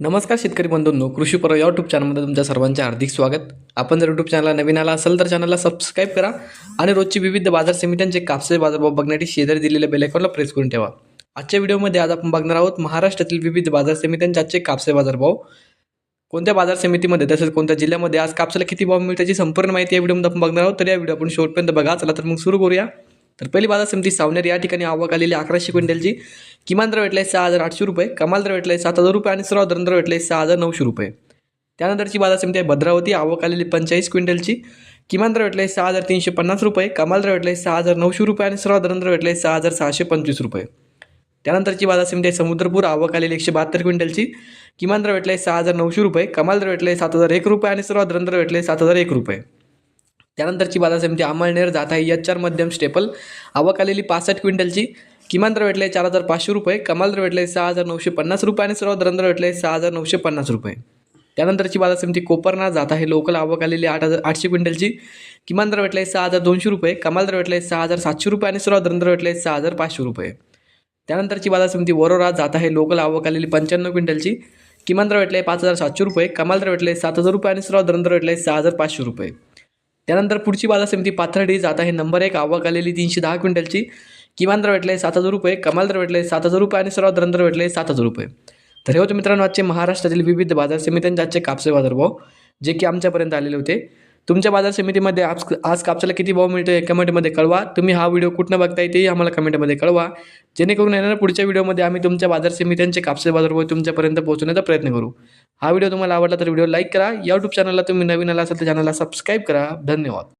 नमस्कार शेतकरी बंधूंनो कृषी पर्व या यूट्यूब चॅनलमध्ये तुमच्या सर्वांचे हार्दिक स्वागत. आपण जर यूट्यूब चॅनलला नवीन आला असेल तर चॅनलला सबस्क्राईब करा आणि रोजची विविध बाजार समित्यांचे कापसे बाजारभाव बघण्यासाठी शेजारी दिलेल्या बेलायकॉनला प्रेस करून ठेवा. आजच्या व्हिडिओमध्ये आज आपण बघणार आहोत महाराष्ट्रातील विविध बाजार समित्यांचे आजचे कापसे बाजारभाव. कोणत्या बाजार समितीमध्ये तसेच कोणत्या जिल्ह्यामध्ये आज कापसाला किती भाव मिळते त्याची संपूर्ण माहिती या व्हिडिओमध्ये आपण बघणार आहोत. तर या व्हिडिओ आपण शेवटपर्यंत बघा. चला तर मग सुरू करूया. तर पहिली बाजार समिती सावनेर या ठिकाणी आवक आलेली अकराशे क्विंटलची. किमान दर भेटले सहा हजार आठशे रुपये कमाल दर भेटले सात हजार रुपये आणि सर्व दर भेटले सहा हजार नऊशे रुपये. त्यानंतरची बाजार समिती आहे भद्रावती आवक आलेली पंचेचाळीस क्विंटलची. किमान दर भेटले सहा हजार तीनशे पन्नास रुपये कमाल दर भेटले सहा हजार नऊशे रुपये आणि सर्व दर भेटले सहा हजार सहाशे पंचवीस रुपये. त्यानंतरची बाजार समिती आहे समुद्रपूर आवक आलेली एकशे बहात्तर क्विंटलची. किमान दर भेटले सहा हजार नऊशे रुपये कमाल दर भेटले सात हजार एक रुपये आणि सर्व दर भेटले सात हजार एक रुपये. त्यानंतरची बाजार समिती अमळनेर जात आहे. एच आर मध्यम स्टेपल. आवक आलेली पासष्ट क्विंटलची. किमान दर भेटले चार हजार पाचशे रुपये. कमाल दर भेटले सहा हजार नऊशे पन्नास रुपये आणि सर्वात दरंदर भेटले सहा हजार नऊशे पन्नास रुपये. त्यानंतरची बाजार समिती कोपरना जात आहे. लोकल आवक आलेली आठ हजार आठशे क्विंटलची. किमान दर भेटले सहा हजार दोनशे रुपये. कमाल दर भेटले सहा हजार सातशे रुपये आणि सर्वात दरंदर भेटले सहा हजार पाचशे रुपये. त्यानंतरची बाजार समिती वरोरा जात आहे. लोकल आवक आलेली पंच्याण्णव क्विंटलची. किमान दर भेटले पाच हजार सातशे रुपये. कमाल दर भेटले सात हजार रुपये आणि सर्वात दरंदर भेटले सहा हजार पाचशे रुपये. त्यानंतर पुढची बाजार समिती पाथर्डी जात आहे. नंबर एक आवक आलेली तीनशे दहा क्विंटलची. किमान दर भेटले सात हजार रुपये कमाल दर भेटले सात हजार रुपये आणि सर्वात दर भेटले सात हजार रुपये. तर हे होते मित्रांनो आजचे महाराष्ट्रातील विविध बाजार समित्यांचे आजचे कापसे बाजारभाव जे की आमच्यापर्यंत आलेले होते. तुमच्या बाजार समितीमध्ये आज आज कापसाला किती भाव मिळतो हे कमेंटमध्ये कळवा. तुम्ही हा व्हिडिओ कुठनं बघताय तेही आम्हाला कमेंटमध्ये कळवा. जेणेकरून येणाऱ्या पुढच्या व्हिडिओमध्ये आम्ही तुमच्या बाजार समित्यांचे कापसे बाजारभाव तुमच्यापर्यंत पोहोचवण्याचा प्रयत्न करू. हा व्हिडिओ तुम्हाला आवडला तर व्हिडिओ लाईक करा. या यूट्यूब चॅनलला तुम्ही नवीन आला असाल तर चॅनलला सबस्क्राईब करा. धन्यवाद.